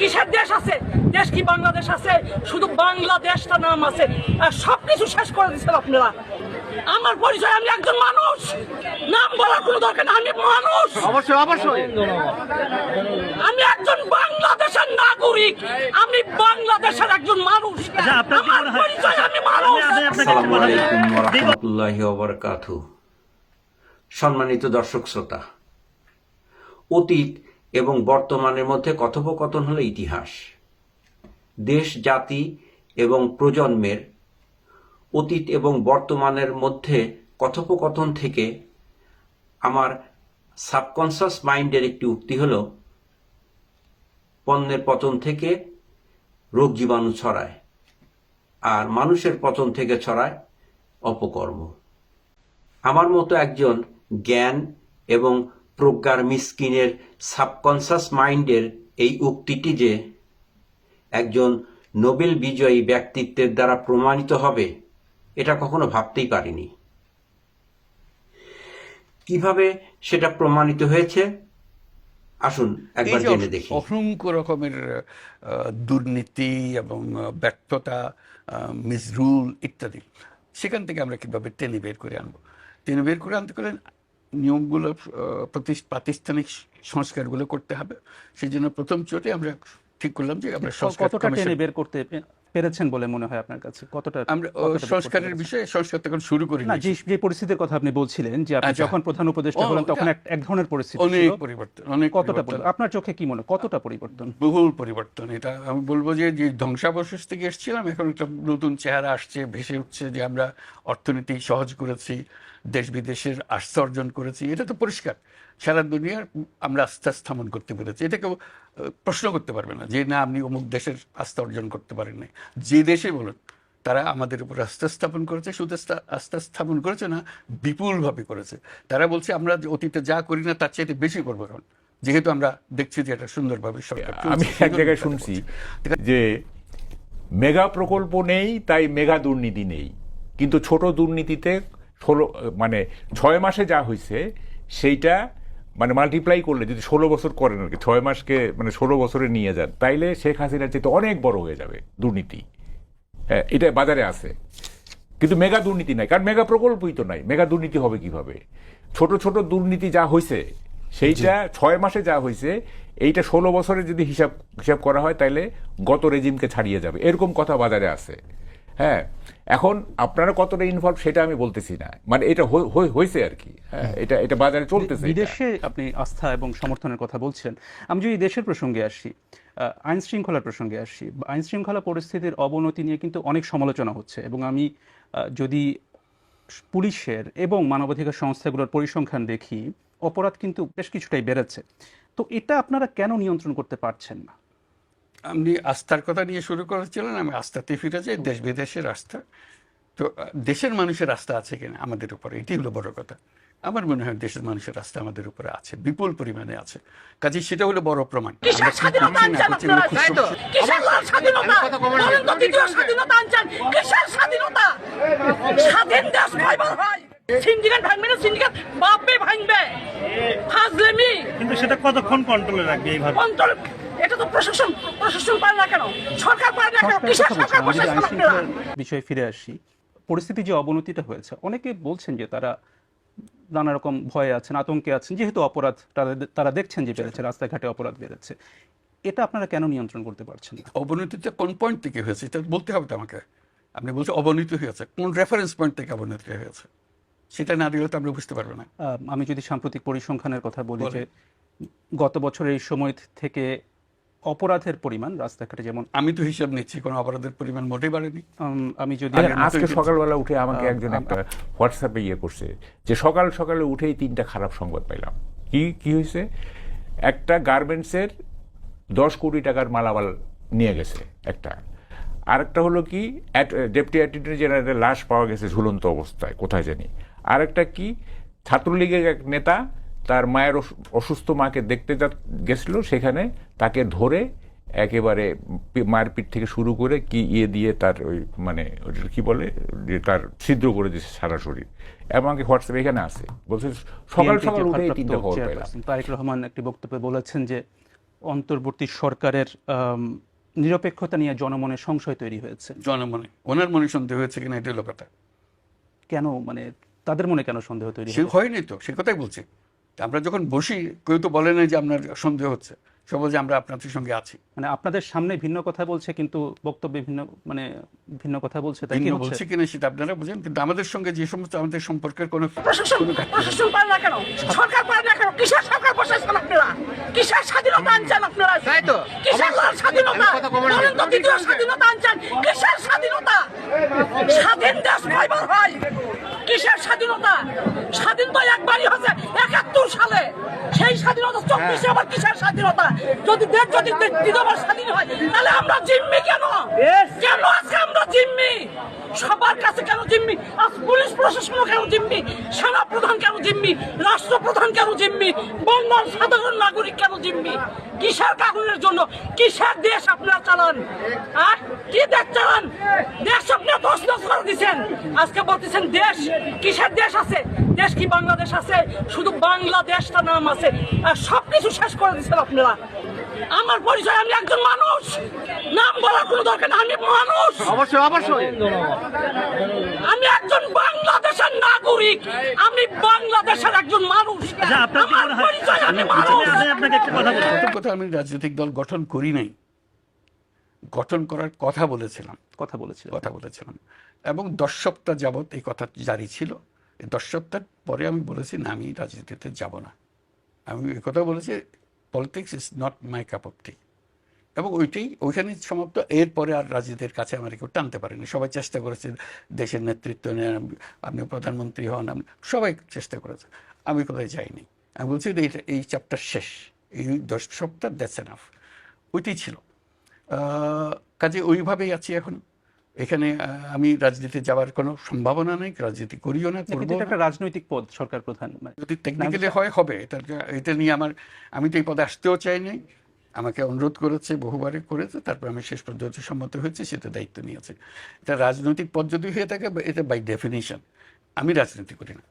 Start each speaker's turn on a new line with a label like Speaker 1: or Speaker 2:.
Speaker 1: কিসের দেশ আছে? দেশ কি বাংলাদেশ আছে? শুধু বাংলাদেশটা নাম আছে। আর সবকিছু শেষ করে দিচ্ছেন আপনারা। আমার পরিচয় আমি একজন মানুষ। নাম বলার কোনো দরকার নেই আমি মানুষ।
Speaker 2: অবশ্যই অবশ্যই।
Speaker 1: আমি একজন বাংলাদেশের নাগরিক। আমি বাংলাদেশের একজন মানুষ।
Speaker 3: আচ্ছা,
Speaker 1: আমার পরিচয় আমি মানুষ।
Speaker 4: সম্মানিত দর্শক শ্রোতা। অতীত এবং বর্তমানের মধ্যে কথোপকথন হলো ইতিহাস। দেশ, জাতি এবং প্রজন্মের অতীত এবং বর্তমানের মধ্যে কথোপকথন থেকে আমার সাবকনসাস মাইন্ডের একটি উক্তি হলো, পণ্যের পতন থেকে রোগ জীবাণু ছড়ায় আর মানুষের পতন থেকে ছড়ায় অপকর্ম। আমার মতো একজন জ্ঞান এবং প্রজ্ঞার মিসকিনের সাবকনসাস মাইন্ডের এই উক্তিটি যে একজন নোবেল বিজয়ী ব্যক্তিত্বের দ্বারা প্রমাণিত হবে এটা কখনো ভাবতেই পারিনি। কীভাবে সেটা প্রমাণিত হয়েছে? আসুন একবার জেনে দেখি।
Speaker 5: অসংখ্য রকমের দুর্নীতি এবং ব্যর্থতা মিসরুল ইত্যাদি। সেখান থেকে আমরা কীভাবে টেনে বের করে আনব? টেনে বের করে আনতে গেলে নিয়মগুলো প্রাতিষ্ঠানিক সংস্কারগুলো করতে হবে। সেই জন্য প্রথম চোটে আমরা ঠিক করলাম যে আমরা সংস্কার
Speaker 6: কতটা টেনে বের করতে পেরেছেন বলে মনে হয় আপনার কাছে? কতটা
Speaker 5: আমরা সংস্কারের বিষয়ে সংস্কার তখন শুরু করি
Speaker 6: না যে পরিস্থিতির কথা আপনি বলছিলেন যে আপনি
Speaker 5: আচ্ছা।
Speaker 6: যখন প্রধান উপদেষ্টা হলেন তখন এক ধরনের পরিস্থিতি
Speaker 5: অনেক পরিবর্তন অনেক
Speaker 6: কতটা
Speaker 5: পরিবর্তন।
Speaker 6: আপনার চোখে কি মনে কতটা পরিবর্তন?
Speaker 5: বহুল পরিবর্তন এটা আমি বলব যে যে ধ্বংসাবশেষ থেকে এসেছিলাম এখন একটা নতুন চেহারা আসছে ভেসে উঠছে যে আমরা অর্থনীতি সহজ করেছি দেশ বিদেশের আস্থা অর্জন করেছি এটা তো পরিষ্কার। সারা দুনিয়ার আমরা আস্থা স্থাপন করতে পেরেছি। এটা কেউ প্রশ্ন করতে পারবে না যে না আপনি অমুক দেশের আস্থা অর্জন করতে পারেন নাই। যে দেশে বলুন তারা আমাদের উপর আস্থা স্থাপন করেছে শুধু আস্থা- স্থাপন করেছে না বিপুলভাবে করেছে। তারা বলছে আমরা অতীতে যা করি না তার চাইতে বেশি করব এখন। যেহেতু আমরা দেখছি যে এটা সুন্দরভাবে সরকার
Speaker 7: আমি এক জায়গায় শুনছি যে মেগা প্রকল্প নেই তাই মেগা দুর্নীতি নেই। কিন্তু ছোট দুর্নীতিতে ষোলো মানে ছয় মাসে যা হয়েছে সেইটা মানে মাল্টিপ্লাই করলে যদি ষোলো বছর করেন আর কি ছয় মাসকে মানে ষোলো বছরে নিয়ে যান তাইলে শেখ হাসিনার চেয়ে অনেক বড় হয়ে যাবে দুর্নীতি। হ্যাঁ এটা বাজারে আছে। কিন্তু মেগা দুর্নীতি নাই কারণ মেগা প্রকল্পই তো নাই। মেগা দুর্নীতি হবে কীভাবে? ছোট ছোট দুর্নীতি যা হয়েছে সেইটা ছয় মাসে যা হয়েছে এইটা ষোলো বছরে যদি হিসাব হিসাব করা হয় তাহলে গত রেজিমকে ছাড়িয়ে যাবে। এরকম কথা বাজারে আছে। হ্যাঁ এখন আপনারা কতটা ইনভলভ সেটা আমি বলতেছি না। মানে এটা হয়েছে আর কি। হ্যাঁ এটা এটা বাজারে চলতেছে
Speaker 6: বিদেশে আপনি আস্থা এবং সমর্থনের কথা বলছেন। আমি যদি দেশের প্রসঙ্গে আসি আইন শৃঙ্খলার প্রসঙ্গে আসি আইন শৃঙ্খলা পরিস্থিতির অবনতি নিয়ে কিন্তু অনেক সমালোচনা হচ্ছে এবং আমি যদি পুলিশের এবং মানবাধিকার সংস্থাগুলোর পরিসংখ্যান দেখি অপরাধ কিন্তু বেশ কিছুটাই বেড়েছে। তো এটা আপনারা কেন নিয়ন্ত্রণ করতে পারছেন না?
Speaker 5: আপনি আস্থার কথা নিয়ে শুরু করেছিলেন আমি আস্থাতে ফিরে যাই দেশ বিদেশের আস্থা। তো দেশের মানুষের আস্থা আছে কিনা আমাদের উপরে এটি হলো বড় কথা। আমার মনে হয় দেশের মানুষের আস্থা আমাদের উপরে আছে বিপুল পরিমাণে আছে। কাজে সেটা হলো বড় প্রমাণ।
Speaker 1: সিন্ডিকেট ভাঙবে না সিন্ডিকেট বাপে ভাঙবে। ফাজলেমি।
Speaker 3: কিন্তু সেটা কতক্ষণ কন্ট্রোলে রাখবে এইভাবে?
Speaker 1: অন্তর এটা তো প্রশাসন প্রশাসন পারে না কেন? সরকার পারে না কেন? কিসের সরকার প্রশাসন
Speaker 6: বিষয়ে ফিরে আসি। পরিস্থিতি যে অবনতিটা হয়েছে অনেকে বলছেন যে তারা নানা রকম ভয়ে আছেন আতঙ্কে আছেন যেহেতু অপরাধ তারা- তারা দেখছেন যে বেড়েছে রাস্তাঘাটে অপরাধ বেড়েছে। এটা আপনারা কেন নিয়ন্ত্রণ করতে পারছেন না?
Speaker 5: অবনতিটা কোন পয়েন্ট থেকে হয়েছে? এটা বলতে হবে তো আমাকে। আপনি বলছেন অবনতি হয়েছে। কোন রেফারেন্স পয়েন্ট থেকে অবনতি হয়েছে? সেটা না দিলে তো আমরা বুঝতে পারব না।
Speaker 6: আমি যদি সাম্প্রতিক পরিসংখ্যানের কথা বলি যে গত বছর এই সময় থেকে অপরাধের পরিমাণ রাস্তাঘাটে যেমন
Speaker 5: আমি তো হিসাব নিচ্ছি কোনো অপরাধের পরিমাণ মোটেই বাড়েনি।
Speaker 6: আমি যদি
Speaker 7: আজকে সকালবেলা উঠে আমাকে একজন একটা হোয়াটসঅ্যাপে ইয়ে করছে যে সকাল সকালে উঠেই তিনটা খারাপ সংবাদ পাইলাম। কি কি হয়েছে? একটা গার্মেন্টসের দশ কোটি টাকার মালামাল নিয়ে গেছে একটা। আরেকটা হলো কি ডেপুটি অ্যাটর্নি জেনারেলের লাশ পাওয়া গেছে ঝুলন্ত অবস্থায় কোথায় জানি। আরেকটা কি ছাত্রলীগের এক নেতা তার মায়ের অসু- অসুস্থ মাকে দেখতে যা গেছিল সেখানে তাকে ধরে একেবারে মায়ের থেকে শুরু করে কি ইয়ে দিয়ে তার ওই মানে কি বলে? যে তার ছিদ্র করে দিয়েছে সারা শরীর। এবং আমাকে হোয়াটসঅ্যাপ এখানে আছে বলছে সকাল সকাল
Speaker 6: যে
Speaker 7: উঠেই তিনটা খবর পেলাম।
Speaker 6: তারেক রহমান একটি বক্তব্যে বলেছেন যে অন্তর্বর্তী সরকারের নিরপেক্ষতা নিয়ে জনমনে সংশয় তৈরি হয়েছে।
Speaker 5: জনমনে। ওনার মনে সন্দেহ হয়েছে কিনা এটা হলো কথা।
Speaker 6: কেন মানে তাদের মনে কেন সন্দেহ তৈরি
Speaker 5: হয়নি তো সে কথাই বলছি। আমরা যখন বসি কেউ তো বলে না যে আপনার সন্দেহ হচ্ছে। সে বলছে আমরা আপনাদের সঙ্গে আছি।
Speaker 6: মানে আপনাদের সামনে ভিন্ন কথা বলছে কিন্তু বক্তব্যে ভিন্ন মানে ভিন্ন কথা বলছে তাই কি
Speaker 5: বলছে কিনা সেটা আপনারা বুঝেন কিন্তু আমাদের সঙ্গে যে সমস্ত আমাদের সম্পর্কের কোনো
Speaker 1: প্রশাসন পারে না কেন? সরকার পারে না কেন? কিসের সরকার প্রশাসন আপনারা? কিসের স্বাধীনতা আনছেন আপনারা?
Speaker 2: তাই তো।
Speaker 1: কিসের। স্বাধীনতা? বলেন তো দ্বিতীয় স্বাধীনতা আনছেন। কিসের স্বাধীনতা? স্বাধীন দেশ কয়বার হয়। কিসের স্বাধীনতা? স্বাধীন তো একবারই হচ্ছে একাত্তর সালে সেই স্বাধীনতা চব্বিশে আবার কিসের স্বাধীনতা? যদি দেশ যদি দ্বিতীয়বার স্বাধীন হয় তাহলে আমরা জিম্মি কেন? কেন আজকে আমরা জিম্মি? সবার কাছে কেন জিম্মি? আজ পুলিশ প্রশাসনও কেন জিম্মি? সেনা প্রধান কেন জিম্মি? রাষ্ট্রপ্রধান কেন জিম্মি? বাংলার সাধারণ নাগরিক কেন জিম্মি? কিসের কারণের জন্য? কিসের দেশ আপনারা চালান? আর কি দেশ চালান? দেশ আপনারা প্রশ্ন করে দিচ্ছেন আজকে বলতেছেন দেশ, কিসের দেশ আছে? দেশ কি বাংলাদেশ আছে? শুধু বাংলাদেশটা নাম আছে। আর সব কিছু শেষ করে দিচ্ছেন আপনারা। আমার পরিচয় আমি একজন মানুষ। নাম বলার কোনো দরকার নেই আমি মানুষ।
Speaker 2: অবশ্যই অবশ্যই।
Speaker 1: আমি একজন বাংলাদেশের নাগরিক আমি বাংলাদেশের একজন মানুষ।
Speaker 3: আচ্ছা
Speaker 1: আমার পরিচয় আমি মানুষ।
Speaker 3: কথা
Speaker 5: রাজনৈতিক দল গঠন করি নাই। গঠন করার কথা বলেছিলাম।
Speaker 6: কথা বলেছিলাম।
Speaker 5: কথা বলেছিলাম। এবং দশ সপ্তাহ যাবৎ এই কথা জারি ছিল। এই দশ সপ্তাহ পরে আমি বলেছি না আমি রাজনীতিতে যাব না। আমি এই কথা বলেছি politics is not my cup of tea এবং ওইটাই, ওইখানে সমাপ্ত। এরপরে আর রাজনীতির কাছে আমার কেউ টানতে পারেনি। সবাই চেষ্টা করেছে দেশের নেতৃত্ব নেন আপনি প্রধানমন্ত্রী হন আপনি সবাই চেষ্টা করেছে। আমি কোথায় যাইনি? আমি বলছি যে এইটা, এই চ্যাপ্টার শেষ। এই দশ সপ্তাহ দ্যাটস এনাফ ওইটাই ছিল। কাজে ওইভাবেই আছি এখন। এখানে আমি রাজনীতি যাওয়ার কোনো সম্ভাবনা নেই রাজনীতি করিও না করব
Speaker 6: একটা রাজনৈতিক পদ সরকার প্রধান মানে
Speaker 5: যদি টেকনিক্যালি হয় হবে। এটা এটা নিয়ে আমার আমি তো এই পদে আসতেও চাই নাই। আমাকে অনুরোধ করেছে বহুবারে করেছে তারপর আমি শেষ পর্যন্ত সম্মত হয়েছে সেটা দায়িত্ব নিয়েছে। এটা রাজনৈতিক পদ যদি হয়ে থাকে এটা বাই ডেফিনেশন আমি রাজনীতি করি না।